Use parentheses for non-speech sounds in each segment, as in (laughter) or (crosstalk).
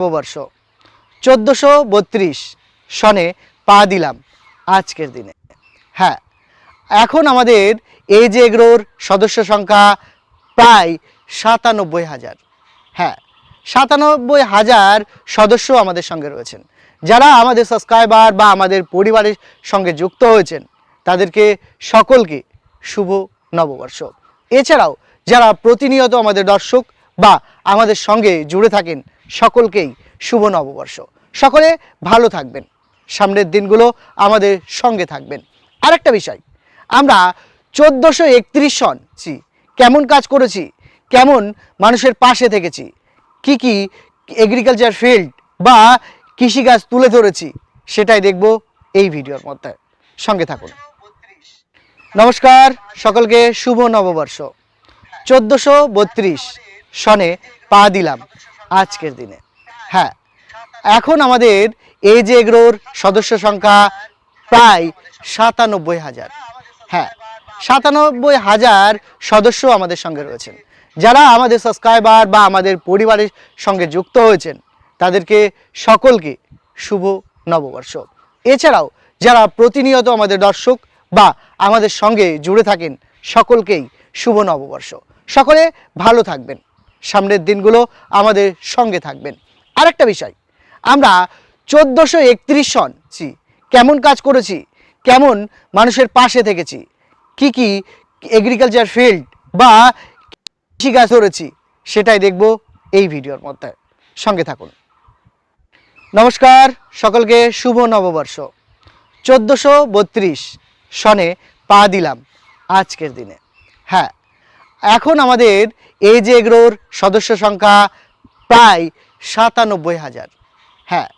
নববর্ষ। চোদ্দোশো বত্রিশ সনে পা দিলাম আজকের দিনে। হ্যাঁ এখন আমাদের এই যে এগ্রোর সদস্য সংখ্যা প্রায় সাতানব্বই হাজার। হ্যাঁ সাতানব্বই হাজার সদস্য আমাদের সঙ্গে রয়েছেন। যারা আমাদের সাবস্ক্রাইবার বা আমাদের পরিবারের সঙ্গে যুক্ত হয়েছেন, তাদেরকে সকলকে শুভ নববর্ষ। এছাড়াও যারা প্রতিনিয়ত আমাদের দর্শক বা আমাদের সঙ্গে জুড়ে থাকেন সকলকেই শুভ নববর্ষ। সকলে ভালো থাকবেন। সামনের দিনগুলো আমাদের সঙ্গে থাকবেন। আরেকটা বিষয়, আমরা চোদ্দোশো একত্রিশ সন কেমন কাজ করেছি, কেমন মানুষের পাশে থেকেছি, কি কি এগ্রিকালচার ফিল্ড বা কৃষিকাজ তুলে ধরেছি, সেটাই দেখব এই ভিডিওর মধ্যে। সঙ্গে থাকুন। নমস্কার, সকলকে শুভ নববর্ষ। চোদ্দোশো বত্রিশ সনে পা দিলাম। আজকের দিনে। হ্যাঁ এখন আমাদের এই যে এগ্রোর সদস্য সংখ্যা প্রায় সাতানব্বই হাজার। হ্যাঁ সাতানব্বই হাজার সদস্য আমাদের সঙ্গে রয়েছেন। যারা আমাদের সাবস্ক্রাইবার বা আমাদের পরিবারের সঙ্গে যুক্ত হয়েছেন, তাদেরকে সকলকে শুভ নববর্ষ। এছাড়াও যারা প্রতিনিয়ত আমাদের দর্শক বা আমাদের সঙ্গে জুড়ে থাকেন, সকলকেই শুভ নববর্ষ। সকলে ভালো থাকবেন। সামনের দিনগুলো আমাদের সঙ্গে থাকবেন। আরেকটা বিষয় আমরা চোদ্দোশো একত্রিশ সন ছি, কেমন কাজ করেছি কেমন মানুষের পাশে থেকেছি কি কি এগ্রিকালচার ফিল্ড বা কৃষিকাজ ধরেছি সেটাই দেখব এই ভিডিওর মধ্যে। সঙ্গে থাকুন। নমস্কার সকলকে শুভ নববর্ষ। চোদ্দোশো বত্রিশ সনে পা দিলাম আজকের দিনে। হ্যাঁ এখন আমাদের এই যে এগ্রোর সদস্য সংখ্যা প্রায় সাতানব্বই হাজার। হ্যাঁ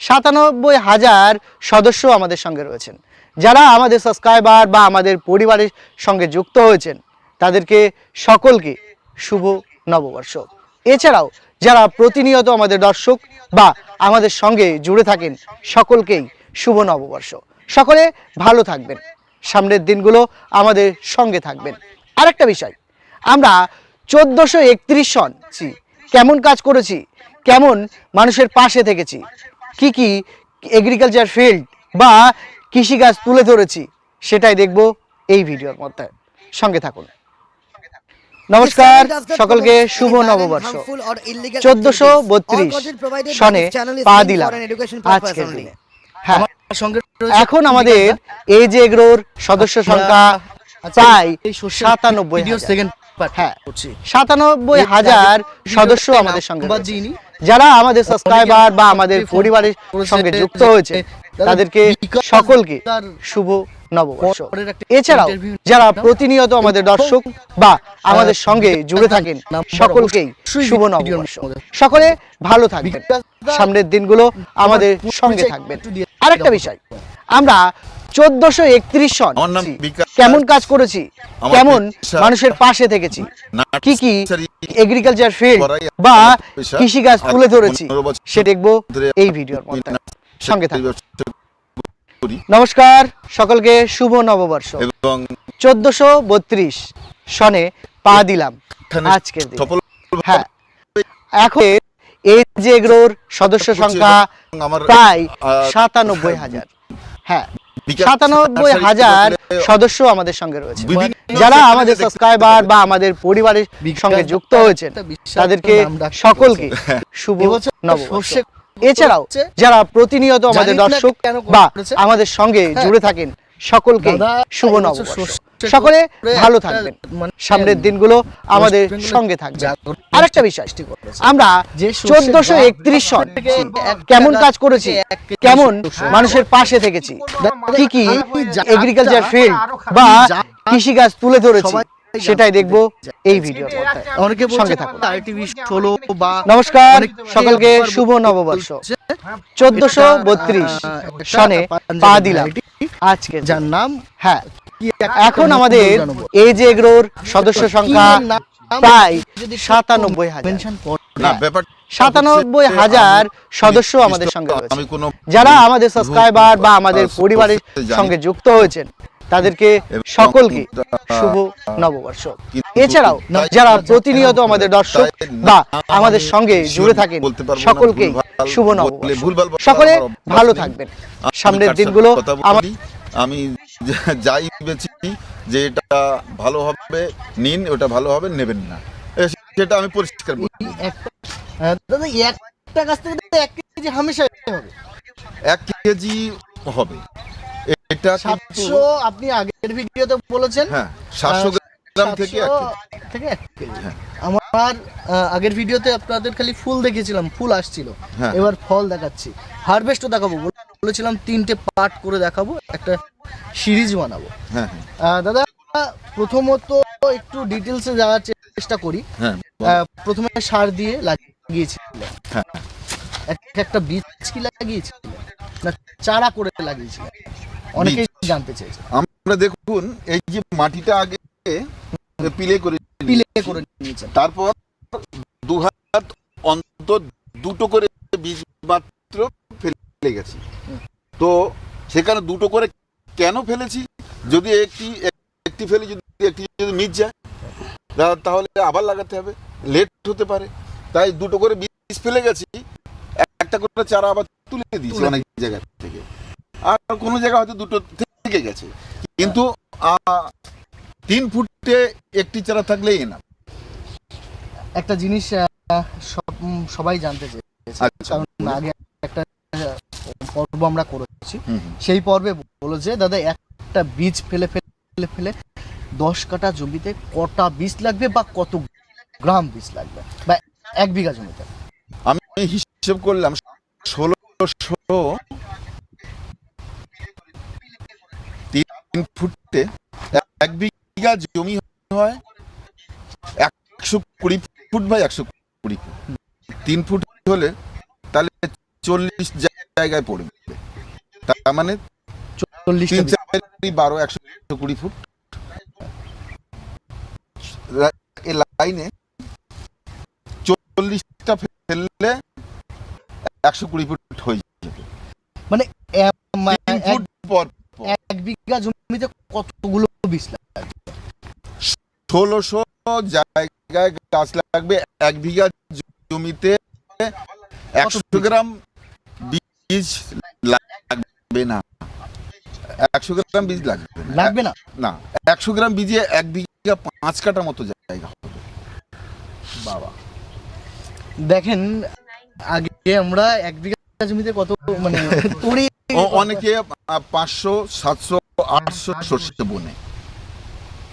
সাতানব্বই হাজার সদস্য আমাদের সঙ্গে রয়েছেন। যারা আমাদের সাবস্ক্রাইবার বা আমাদের পরিবারের সঙ্গে যুক্ত হয়েছেন, তাদেরকে সকলকে শুভ নববর্ষ। এছাড়াও যারা প্রতিনিয়ত আমাদের দর্শক বা আমাদের সঙ্গে জুড়ে থাকেন, সকলকেই শুভ নববর্ষ। সকলে ভালো থাকবেন। সামনের দিনগুলো আমাদের সঙ্গে থাকবেন। আরেকটা বিষয়, আমরা চোদ্দোশো একত্রিশ সন। কেমন কাজ করেছি? কেমন মানুষের পাশে থেকেছি? কি কি এগ্রিকালচার ফিল্ড বা কৃষিকাজ তুলে ধরেছি সেটাই দেখব এই ভিডিওর মধ্যে। সঙ্গে থাকুন। নমস্কার সকলকে শুভ নববর্ষ। চোদ্দশো বত্রিশ সনে পা দিলাম আজকের দিনে। হ্যাঁ এখন আমাদের এই যে এগ্রোর সদস্য সংখ্যা প্রায় সাতানব্বই হাজার। হ্যাঁ। সাতানব্বই হাজার সদস্য আমাদের সঙ্গে যারা আমাদের সাবস্ক্রাইবার বা আমাদের পরিবারের সঙ্গে যুক্ত হয়েছে তাদেরকে সকলকে শুভ নববর্ষ। এছাড়াও যারা প্রতিনিয়ত আমাদের দর্শক বা আমাদের সঙ্গে জুড়ে থাকেন সকলকেই শুভ নববর্ষ। সকলে ভালো থাকবেন। সামনের দিনগুলো আমাদের সঙ্গে থাকবেন। আরেকটা বিষয় আমরা চোদ্দশো একত্রিশ সন। কেমন কাজ করেছি? কেমন মানুষের পাশে থেকেছি? কি কি এগ্রিকালচার ফিল্ড বা। কৃষিকাজ আর তুলে ধরেছি সে দেখব এই ভিডিওর সঙ্গে নমস্কার সকলকে শুভ নববর্ষ। এবং চোদ্দশো বত্রিশ সনে পা দিলাম আজকের দিন। হ্যাঁ। এখন এই যে সদস্য সংখ্যা প্রায় সাতানব্বই হাজার। হ্যাঁ। বিকাশ সাতানব্বই হাজার সদস্য আমাদের সঙ্গে রয়েছে। যারা আমাদের সাবস্ক্রাইবার বা আমাদের পরিবারের সঙ্গে যুক্ত হয়েছেন তাদেরকে সকলকে শুভ নববর্ষ। এছাড়াও যারা প্রতিনিয়ত আমাদের দর্শক বা আমাদের সঙ্গে হ্যাঁ। জুড়ে থাকেন সকলকে শুভ নববর্ষ। সকলে ভালো থাকবেন। মানে সামনের দিনগুলো আমাদের সঙ্গে থাকবে আর একটা বিষয়। আমরা যে চোদ্দশো একত্রিশ সন কেমন কাজ করেছি কেমন মানুষের পাশে থেকেছি। কি কি এগ্রিকালচার যা- ফিল্ড বা কৃষিকাজ তুলে ধরেছি। সেটাই দেখব এই ভিডিওর মধ্যে। অনেকে সঙ্গে থাকুন ষোলো বা নমস্কার সকলকে শুভ নববর্ষ। চোদ্দশো বত্রিশ সনে পা দিলাম। আজকে যার নাম হ্যাঁ। এখন আমাদের। এই যে এগ্রোর সদস্য সংখ্যা প্রায় সাতানব্বই হাজার। ব্যাপার সাতানব্বই হাজার সদস্য আমাদের সঙ্গে যারা আমাদের সাবস্ক্রাইবার বা আমাদের পরিবারের সঙ্গে যুক্ত হয়েছেন তাদেরকে সকলকে শুভ নববর্ষ। এছাড়াও যারা প্রতিনিয়ত আমাদের দর্শক বা আমাদের সঙ্গে জুড়ে থাকেন সকলকে শুভ নববর্ষ। সকলে ভালো থাকবেন। আমি সামনের দিনগুলো আমি যাই বেছি যে এটা ভালো হবে নিন ওটা ভালো হবে নেবেন না। সেটা আমি পরিষ্কার বলি। একটা দাদা একটা গাছ থেকে এক কেজি হামেশা হবে। এক কেজি হবে। এটা কিন্তু সাতশো আপনি আগের ভিডিওতে বলেছেন। হ্যাঁ সাতশো গ্রাম থেকে 700। থেকে কেজি। হ্যাঁ। আমার আগের ভিডিওতে আপনাদের খালি ফুল দেখিয়েছিলাম ফুল আসছিল। হ্যাঁ। এবার ফল দেখাচ্ছি। হারভেস্টও দেখাবো বলেছিলাম তিনটে পার্ট করে দেখাবো একটা সিরিজ বানাবো। হ্যাঁ হ্যাঁ, দাদা প্রথমত একটু ডিটেলসে যাওয়ার চেষ্টা করি। হ্যাঁ প্রথমে সার দিয়ে লাগিয়েছিলেন হ্যাঁ। এক একটা বীজ কি লাগিয়েছিলেন না চারা করে লাগিয়েছিলেন অনেকেই জানতে চেয়েছে আমরা দেখুন এই যে মাটিটা আগে পিলে করে পিলে করে নিয়েছেন। তারপর দু হাত অন্তর দুটো করে বীজ মাত্র ফেলে গেছি। তো সেখানে দুটো করে কেন ফেলেছি? যদি একটি একটি ফেলে যদি একটি যদি মিস যায় তাহলে আবার লাগাতে হবে লেট হতে পারে। তাই দুটো করে বীজ ফেলে গেছি একটা করে চারা আবার তুলে দিয়েছি অনেক জায়গা থেকে আর কোনো জায়গায় হয়তো দুটো থেকে গেছে। কিন্তু তিন ফুটে একটি চারা থাকলেই না একটা জিনিস সবাই জানতে চেয়েছে। আচ্ছা, কারণ আগে একটা পর্ব আমরা করেছি। সেই পর্বে বলেছে দাদা একটা বীজ ফেলে ফেলে ফেলে দশ কাটা জমিতে কটা বীজ লাগবে বা কত গ্রাম বীজ লাগবে? বা এক বিঘা জমিতে? আমি হিসেব করলাম ষোলোশো ফুটে এক বিঘা জমি হয় একশো কুড়ি ফুট বাই একশো কুড়ি ফুট। তিন ফুট হলে তাহলে চল্লিশ জায়গায় পড়বে। তার মানে চল্লিশটা তিন চারি বারো একশো কুড়ি ফুট। এ লাইনে চল্লিশটা ফেললে একশো কুড়ি ফুট হয়ে যাবে। মানে এ- মা- তিন এক- ফুট পর। এক বিঘা জমিতে কতগুলো বীজ লাগবে ষোলোশো জায়গায় গাছ লাগবে এক বিঘা জমিতে একশো গ্রাম বীজ লাগবে না। একশো গ্রাম বীজ লাগবে লাগবে না? না একশো গ্রাম বীজে এক বিঘা পাঁচ কাটা মতো জায়গা হবে। বাবা। দেখেন আগে আমরা এক বিঘা জমিতে কত মানে তুড়ি অনেকে পাঁচশো সাতশো আটশো সর্ষে বনে।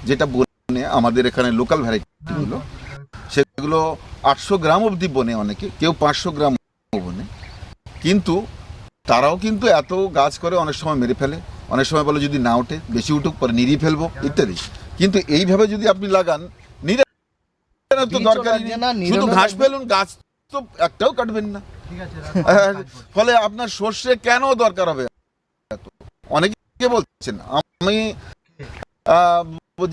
যেটা বনে আমাদের এখানে লোকাল ভ্যারাইটিগুলো সেগুলো আটশো গ্রাম অবধি বনে অনেকে কেউ পাঁচশো গ্রাম বনে। কিন্তু তারাও কিন্তু এত গাছ করে অনেক সময় মেরে ফেলে। অনেক সময় বলে যদি না ওঠে বেশি উঠুক পরে নিরিয়ে ফেলব ইত্যাদি। কিন্তু এইভাবে যদি আপনি লাগান নিরে তো দরকার শুধু ঘাস। ফেলুন গাছ তো একটাও কাটবেন না। ফলে আপনার সর্ষে কেন দরকার হবে? অনেকে বলছেন আমি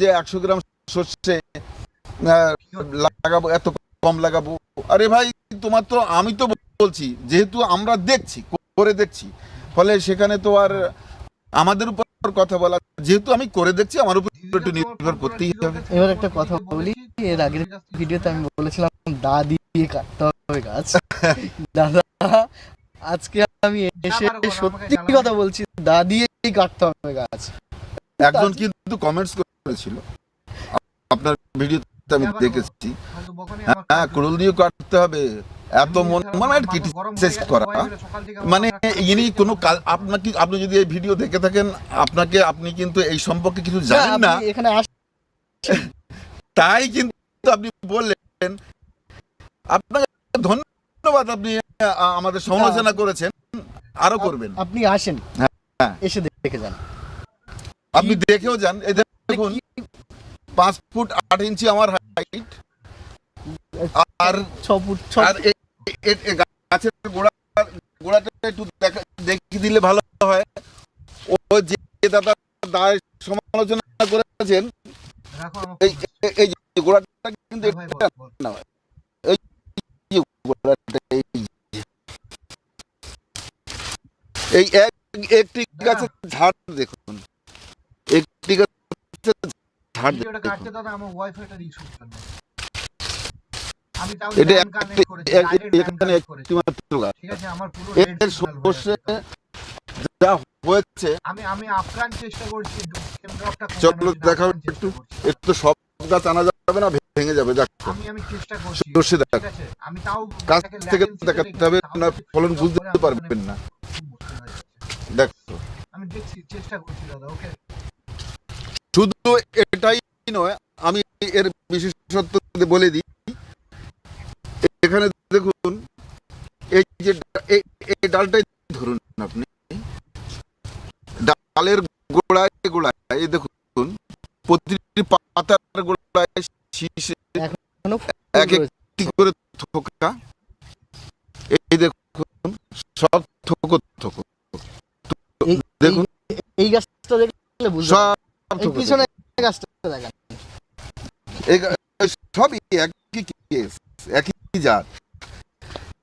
যে একশো গ্রাম সর্ষে লাগাবো এত কম লাগাবো। আরে ভাই তোমার তো আমি তো বলছি যেহেতু আমরা দেখছি করে দেখছি ফলে সেখানে তো আর আমাদের উপর কথা বলা যেহেতু আমি করে দেখছি আমার উপর একটু নির্ভর করতেই হবে। এবার একটা কথা বলি এর আগের ভিডিওতে আমি বলেছিলাম দা দিয়ে কাটতে হবে গাছ। (laughs) দাদা আজকে আমি এসে সত্যি কথা বলছি দা দিয়েই কাটতে হবে গাছ। একজন কিন্তু কমেন্টস করেছিল। আপনার ভিডিওতে আমি দেখেছি। হ্যাঁ কুড়ুল দিয়ে কাটতে হবে। এত মন মানে ক্রিটিসাইজ করা। মানে ইনি কোনো কাল আপনাকে আপনি যদি এই ভিডিও দেখে থাকেন আপনাকে আপনি কিন্তু এই সম্পর্কে কিছু জানেন না। এখানে তাই কিন্তু আপনি বললেন আপনাকে ধন্যবাদ আপনি আমাদের সমালোচনা করেছেন আরও করবেন। আপনি আসেন হ্যাঁ। এসে দেখে যান। আপনি দেখেও যান এই দেখুন পাঁচ ফুট আট ইঞ্চি আমার হাইট আর ছ ফুট ছ আর গাছের গোড়া গোড়াটা একটু দেখা দেখিয়ে দিলে ভালো হয়। ও যে দাদা দায় সমালোচনা করেছেন এই এই- এই যে গোড়াটা কিন্তু না এই এই এক একটি গাছের ঝাড় দেখুন। একটি আছে ঝাড় দেখুন। দাদা আমার আমি তাও এটা LAN একটি- connect করেছি, এক- direct LAN এখানে একটি মাত্র গাছ। ঠিক আছে আমার পুরো এর net signal সর্ষে যাচ্ছে। যা হয়েছে আমি আমি আপ্রাণ চেষ্টা করছি চলো দেখাও একটু। একটু সব গাছ আনা যাবে না ভেঙে যাবে সর্ষে দেখ। থেকে দেখাতে হবে না ফলন বুঝতে পারবেন না। দেখো। শুধু এটাই নয় আমি এর বিশেষত্ব বলে দিই এখানে দেখুন এই যে এই এই ডালটাই ধরুন আপনি। ডালের গোড়ায় গোড়ায় এই দেখুন প্রতিটি পাতার গোড়ায় শীষে এখনও ফুল এক একটি করে থোকা। এই দেখুন সব থোকো থোকো। দেখুন। এই গাছটা দেখলে সব পারবেন। এই থোকো পিছনে গাছটা দেখেন। সবই একই কেস একই জাত।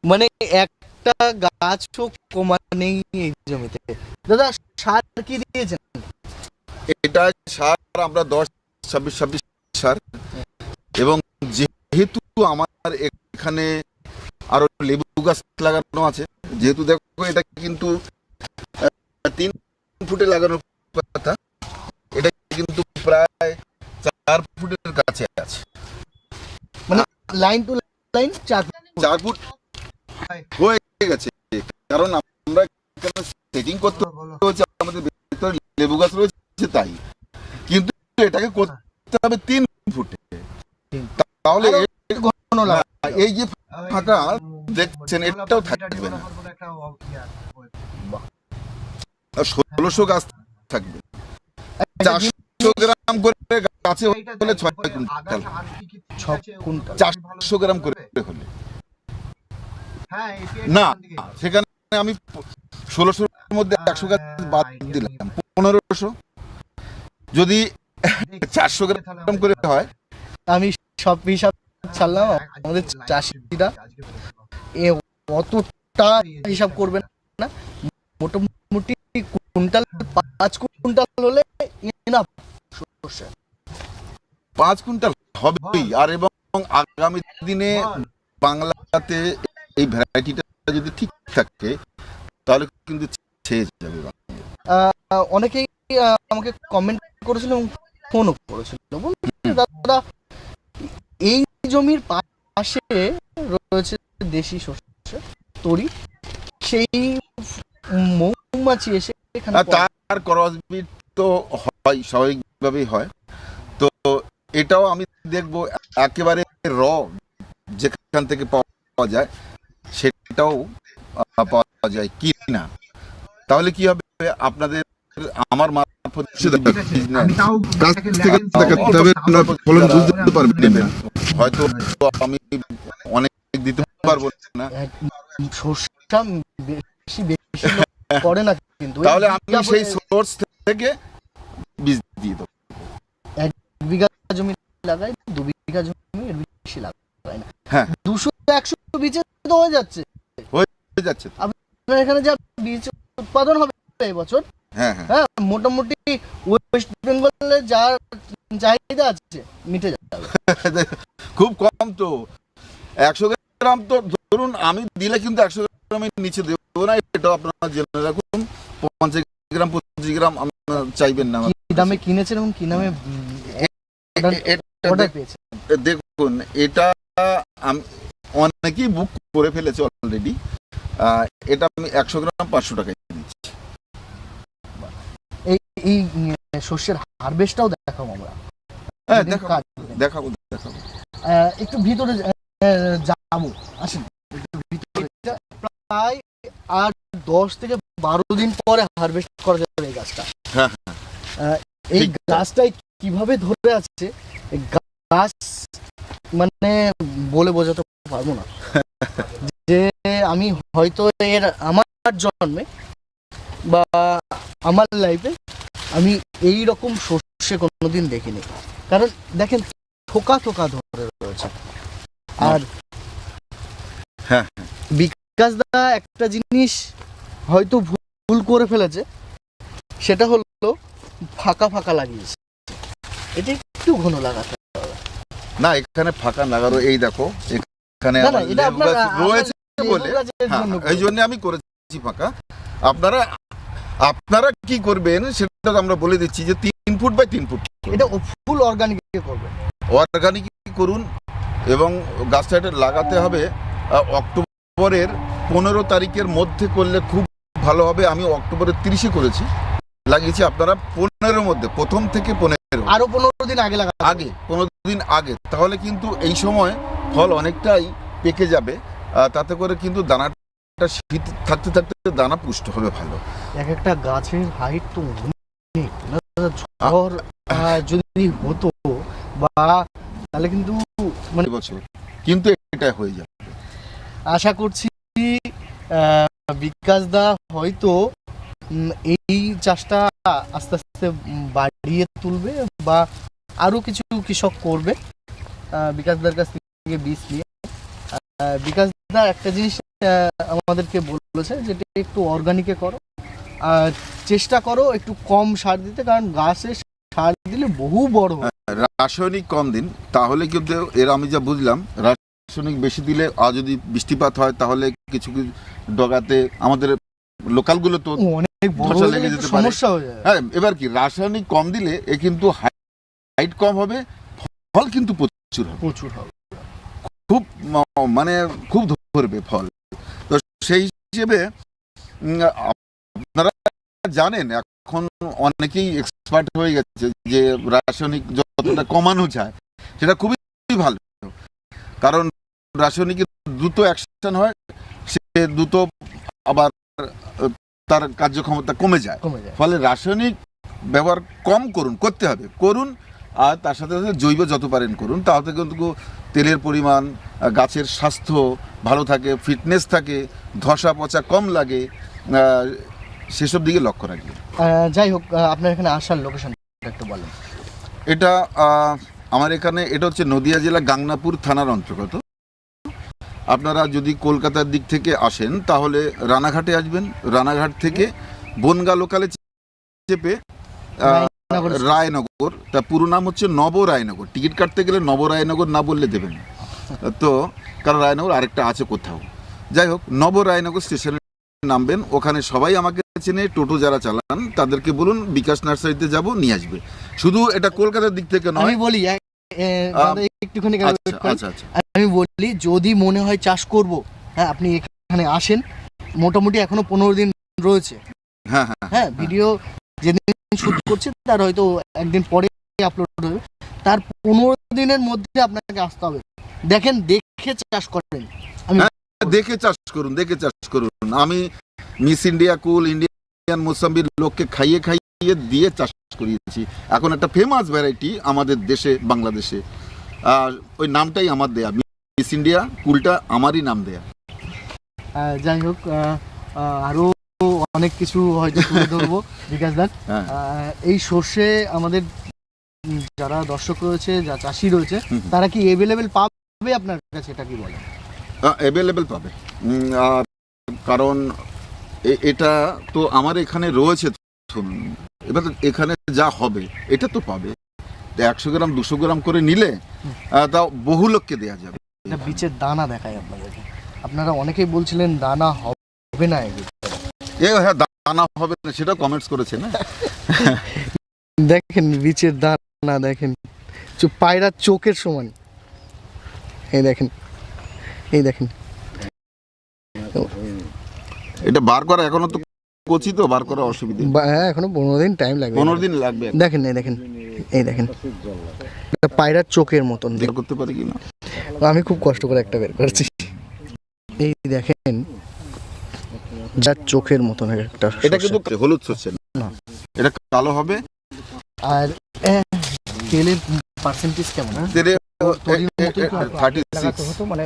মানে একটা গাছও কমা নেই এই জমিতে। দাদা সার কি দিয়েছেন? এটা সার আমরা দশ ছাব্বিশ ছাব্বিশ সার। এবং যেহেতু আমার এখানে আরও লেবু গাছ লাগানো আছে যেহেতু দেখো এটা কিন্তু তিন ফুটে লাগানোর কথা এটা কিন্তু প্রায় চার ফুটের কাছে আছে। লাইন টু লাইন চার চার ফুট হয়ে গেছে কারণ আমরা এখানে সেটিং করতে হচ্ছে আমাদের ভিতরে লেবু গাছ রয়েছে তাই। কিন্তু এটাকে করতে হবে তিন ফুটে। তাহলে এই- যে ফাঁকা দেখছেন, এটাও থাকবে না। ষোলোশো গাছ থাকবে। চারশো গ্রাম করে গাছে হলে ছয় কুইন্টাল। চারশো গ্রাম করে হলে। হ্যাঁ না সেখানে আমি ষোলোশোর মধ্যে একশো গাছ বাদ দিলাম পনেরোশো। যদি চারশো গ্রাম করে হয় আমি সব হিসাব ছাড়লাম। আমাদের চাষিরা এ অতটা হিসাব করবে না। মোটামুটি কুইন্টাল পাঁচ কুইন্টাল হলে সর্ষে পাঁচ কুইন্টাল হবেই। আর এবং আগামী দিনে বাংলাতে এই ভ্যারাইটিটা যদি ঠিক থাকে তাহলে কিন্তু ছেয়ে যাবে। আহ, অনেকেই আহ, আমাকে কমেন্ট করেছিল এবং ফোনও করেছিল। দাদা এই জমির পাশে রয়েছে দেশি শস্য তরি। সেই মৌমাছি এসে এখানে তার ক্রসবিট তো হয়, স্বাভাবিকভাবেই হয়। তো এটাও আমি দেখব একেবারে র যেখান থেকে পাওয়া যায়, সেটাও পাওয়া যায় কি না তাহলে কি হবে? আপনাদের, আমার তাহলে আমি সেই সোর্স থেকে বীজ দিয়ে দেবো এক বিঘা জমি লাগাই দু বিঘা জমি বেশি লাগাই না হ্যাঁ। দুশো একশো বীজে তো হয়ে যাচ্ছে হয়ে যাচ্ছে। আপনার এখানে যা বীজ উৎপাদন হবে এবছর হ্যাঁ হ্যাঁ হ্যাঁ। মোটামুটি ওয়েস্ট বেঙ্গলে যার চাহিদা আছে মিটে যাবে। (laughs) খুব কম তো। একশো গ্রাম তো ধরুন আমি দিলে কিন্তু একশো গ্রামের নিচে দেবো না এটা আপনারা জেনে রাখুন। পঞ্চাশ গ্রাম পঁচিশ গ্রাম আপনারা চাইবেন না। কি দামে কিনেছেন এবং কি নামে দেখুন এটা আমি অনেকেই বুক করে ফেলেছে অলরেডি এটা আমি একশো গ্রাম পাঁচশো টাকায় এই এই শস্যের হারভেস্টটাও দেখাবো আমরা। হ্যাঁ দেখাবো দেখাবো একটু ভিতরে যাব। আসেন। প্রায় আর দশ থেকে বারো দিন পরে হারভেস্ট করা যাবে এই গাছটা। হ্যাঁ, আহ, এই গাছটাই কীভাবে ধরে আছে গাছ মানে বলে বোঝাতে পারব না। (laughs) যে আমি হয়তো এর আমার জন্মে বা আমার লাইফে আমি এই রকম শস্যে কোনোদিন দেখিনি। কারণ দেখেন থোকা থোকা ধরে রয়েছে। আর হ্যাঁ, বিকাশ দা একটা জিনিস হয়তো ভুল করে ফেলেছে সেটা হলো ফাঁকা ফাঁকা লাগিয়েছে। এটা একটু ঘন লাগাতে না এখানে ফাঁকা লাগারও এই দেখো এখানে রয়েছে বলে হ্যাঁ এই জন্য আমি করেছি। ফাঁকা। আপনারা আপনারা কি করবেন সেটা আমরা বলে দিচ্ছি যে তিন ফুট বাই তিন ফুট। এটা ফুল অর্গানিক অর্গানিক করুন এবং গাছটা এটা লাগাতে হবে। অক্টোবরের পনেরো তারিখের মধ্যে করলে খুব ভালো হবে। আমি অক্টোবরের তিরিশে করেছি। লাগিয়েছি আপনারা পনেরোর মধ্যে প্রথম থেকে পনেরো। আরও পনেরো দিন আগে লাগাতে আগে পনেরো দিন আগে। তাহলে কিন্তু এই সময় ফল অনেকটাই পেকে যাবে। তাতে করে কিন্তু দানাটা শীত থাকতে থাকতে দানা পুষ্ট হবে ভালো। এক একটা গাছের হাইট তো ঝড় যদি হতো বা তাহলে কিন্তু মানে বছর কিন্তু এটা হয়ে যাবে। আশা করছি বিকাশ দা হয়তো এই চাষটা আস্তে আস্তে বাড়িয়ে তুলবে বা আরও কিছু কৃষক করবে। আহ, বিকাশ দার কাছ থেকে বীজ নিয়ে। আহ, বিকাশ দা একটা জিনিস আমাদেরকে বলেছে যেটা একটু অর্গানিকে করো। আর চেষ্টা করো একটু কম সার দিতে কারণ গাছে সার দিলে বহু বড় হয়। রাসায়নিক কম দিন তাহলে কিন্তু এর আমি যা বুঝলাম রাসায়নিক বেশি দিলে আর যদি বৃষ্টিপাত হয় তাহলে কিছু কিছু ডগাতে আমাদের লোকালগুলো তো অনেক লেগে যেতে পারে। সমস্যা হয়ে যায়। হ্যাঁ এবার কি রাসায়নিক কম দিলে এ কিন্তু হাইট কম হবে ফল কিন্তু প্রচুর হবে। প্রচুর হবে। খুব মানে খুব ধরবে ফল। সেই হিসেবে আপনারা জানেন এখন অনেকেই এক্সপার্ট হয়ে গেছে যে রাসায়নিক যতটা কমানো যায় সেটা খুবই ভালো। কারণ রাসায়নিকের দ্রুত অ্যাকশন হয় সে দ্রুত আবার তার কার্যক্ষমতা কমে যায়। ফলে রাসায়নিক ব্যবহার কম করুন করতে হবে। করুন আর তার সাথে সাথে জৈব যত পারেন করুন তাহলে কিন্তু তেলের পরিমাণ গাছের স্বাস্থ্য ভালো থাকে ফিটনেস থাকে ধসা পচা কম লাগে সেসব দিকে লক্ষ্য রাখবেন। যাই হোক আপনার এখানে আসার লোকেশন একটু বলেন। এটা আমার এখানে এটা হচ্ছে নদিয়া জেলা গাংনাপুর থানার অন্তর্গত। আপনারা যদি কলকাতার দিক থেকে আসেন তাহলে রানাঘাটে আসবেন। রানাঘাট থেকে বনগা লোকালে চেপে রায়নগর রায়নগর তা পুরো নাম হচ্ছে নব রায়নগর টিকিট কাটতে গেলে নব রায়নগর না বললে দেবেন তো কারণ রায়নগর আরেকটা আছে কোথাও। যাই হোক নব রায়নগর স্টেশনে নামবেন ওখানে সবাই আমাকে চেনে টোটো যারা চালান তাদেরকে বলুন বিকাশ নার্সারিতে যাব নিয়ে আসবে। শুধু এটা কলকাতার দিক থেকে আমি নয় বলি একটুখানি আচ্ছা আচ্ছা আচ্ছা। আমি বলি যদি মনে হয় চাষ করব হ্যাঁ আপনি এখানে আসেন। মোটামুটি এখনও পনেরো দিন রয়েছে। হ্যাঁ হ্যাঁ হ্যাঁ ভিডিও যেদিন শুট করছে তার হয়তো একদিন পরে আপলোড হবে। তার পনেরো দিনের মধ্যে আপনাকে আসতে হবে। দেখেন দেখে চাষ করেন। আমি দেখে চাষ করুন দেখে চাষ করুন। আমি মিস ইন্ডিয়া কুল ইন্ডিয়ান মোসাম্বির লোককে খাইয়ে খাইয়ে দিয়ে চাষ করিয়েছি। এখন একটা ফেমাস ভ্যারাইটি আমাদের দেশে বাংলাদেশে। আর ওই নামটাই আমার দেয়া। মিস ইন্ডিয়া কুলটা আমারই নাম দেয়া। যাই হোক আহ, আহ, আরও অনেক কিছু হয়তো তুলে ধরবো বিকাশ দাস। হ্যাঁ। এই সর্ষে আমাদের যারা দর্শক রয়েছে যা চাষি রয়েছে। তারা কি এভেলেবেল পাবে আপনার কাছে? এটা কি বলে অ্যাভেলেবেল পাবে। আর কারণ এটা তো আমার এখানে রয়েছে এবার এখানে যা হবে এটা তো পাবে। একশো গ্রাম দুশো গ্রাম করে নিলে তা বহু লোককে দেওয়া যাবে। বীজের দানা দেখায় আপনাদেরকে। আপনারা অনেকেই বলছিলেন দানা হবে না এগুলো এ হ্যাঁ দানা হবে না সেটা কমেন্টস করেছে না? (laughs) দেখেন বীজের দানা দেখেন। পায়রার চোখের সমান। এই দেখেন এই দেখেন। এটা বার করা এখনও তো কচি তো বার করা অসুবিধা। হ্যাঁ এখনও পনেরো দিন টাইম লাগবে। পনেরো দিন লাগবে দেখেন এই দেখেন এই দেখেন। পায়রার চোখের মতন। বের করতে পারি কি না আমি খুব কষ্ট করে একটা বের করছি। এই দেখেন যার চোখের মতন একটা এটা কিন্তু হলুদ শস্য না। এটা কালো হবে। আর তেলের পার্সেন্টেজ কেমন? হ্যাঁ? তৈরির মতোই তো থার্টি সিক্স মানে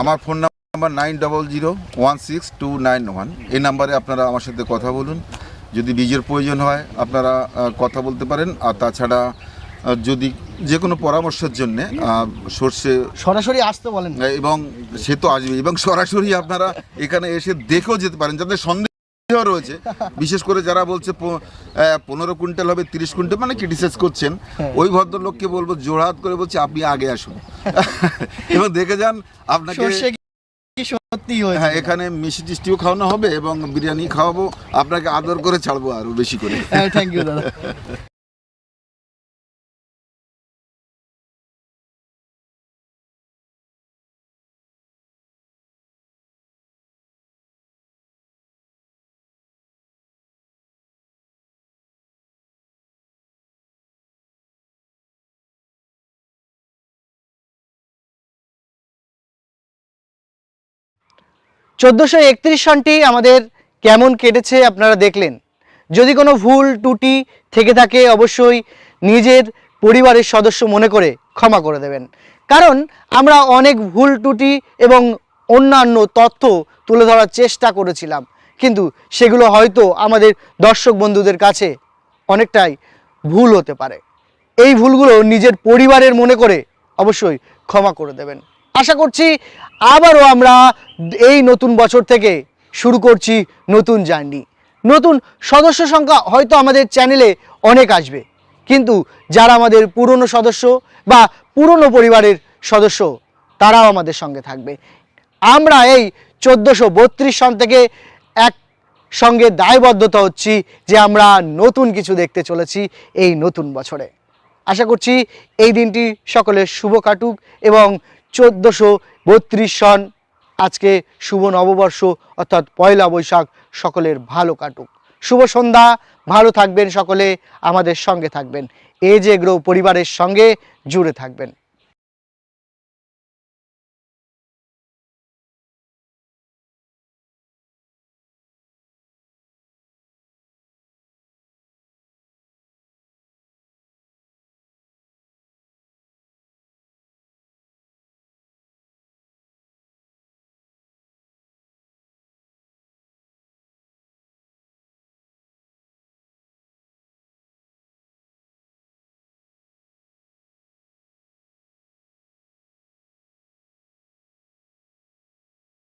আমার phone number nine double zero one six two nine one এই নাম্বারে আপনারা আমার সাথে কথা বলুন। যদি বীজের প্রয়োজন হয় আপনারা কথা বলতে পারেন। আর তাছাড়া যদি যে কোনো পরামর্শের জন্য সর্ষে সরাসরি আসতে বলেন। এবং সে তো আসবে এবং সরাসরি আপনারা এখানে এসে দেখেও যেতে পারেন। যাতে সন্দেহ রয়েছে বিশেষ করে যারা বলছে পনেরো কুইন্টাল হবে তিরিশ কুইন্টাল মানে ক্রিটিসাইজ করছেন ওই ভদ্রলোককে বলব জোড়হাত করে বলছি আপনি আগে আসুন। (laughs) এবং দেখে যান আপনাকে সত্যি হ্যাঁ এখানে মিষ্টি টিষ্টিও খাওয়ানো হবে এবং বিরিয়ানি খাওয়াবো। আপনাকে আদর করে ছাড়বো আরও বেশি করে। থ্যাংক ইউ দাদা। (laughs) চোদ্দোশো একত্রিশ সনটি আমাদের কেমন কেটেছে আপনারা দেখলেন। যদি কোনো ভুল, ত্রুটি থেকে থাকে, অবশ্যই নিজের পরিবারের সদস্য মনে করে ক্ষমা করে দেবেন। কারণ আমরা অনেক ভুল, ত্রুটি এবং অন্যান্য তথ্য তুলে ধরার চেষ্টা করেছিলাম। কিন্তু সেগুলো হয়তো আমাদের দর্শক বন্ধুদের কাছে অনেকটাই ভুল হতে পারে। এই ভুলগুলো নিজের পরিবারের মনে করে অবশ্যই ক্ষমা করে দেবেন। আশা করছি আবারও আমরা এই নতুন বছর থেকে শুরু করছি নতুন জার্নি। নতুন সদস্য সংখ্যা হয়তো আমাদের চ্যানেলে অনেক আসবে, কিন্তু যারা আমাদের পুরনো সদস্য বা পুরনো পরিবারের সদস্য, তারাও আমাদের সঙ্গে থাকবে। আমরা এই চোদ্দোশো বত্রিশ সন থেকে এক সঙ্গে দায়বদ্ধতা হচ্ছি যে আমরা নতুন কিছু দেখতে চলেছি এই নতুন বছরে। আশা করছি এই দিনটি সকলের শুভ কাটুক এবং চোদ্দোশো বত্রিশ সন। আজকে শুভ নববর্ষ, অর্থাৎ পয়লা বৈশাখ, সকলের ভালো কাটুক। শুভ সন্ধ্যা, ভালো থাকবেন সকলে, আমাদের সঙ্গে থাকবেন। এ যে গ্রো পরিবারের সঙ্গে জুড়ে থাকবেন।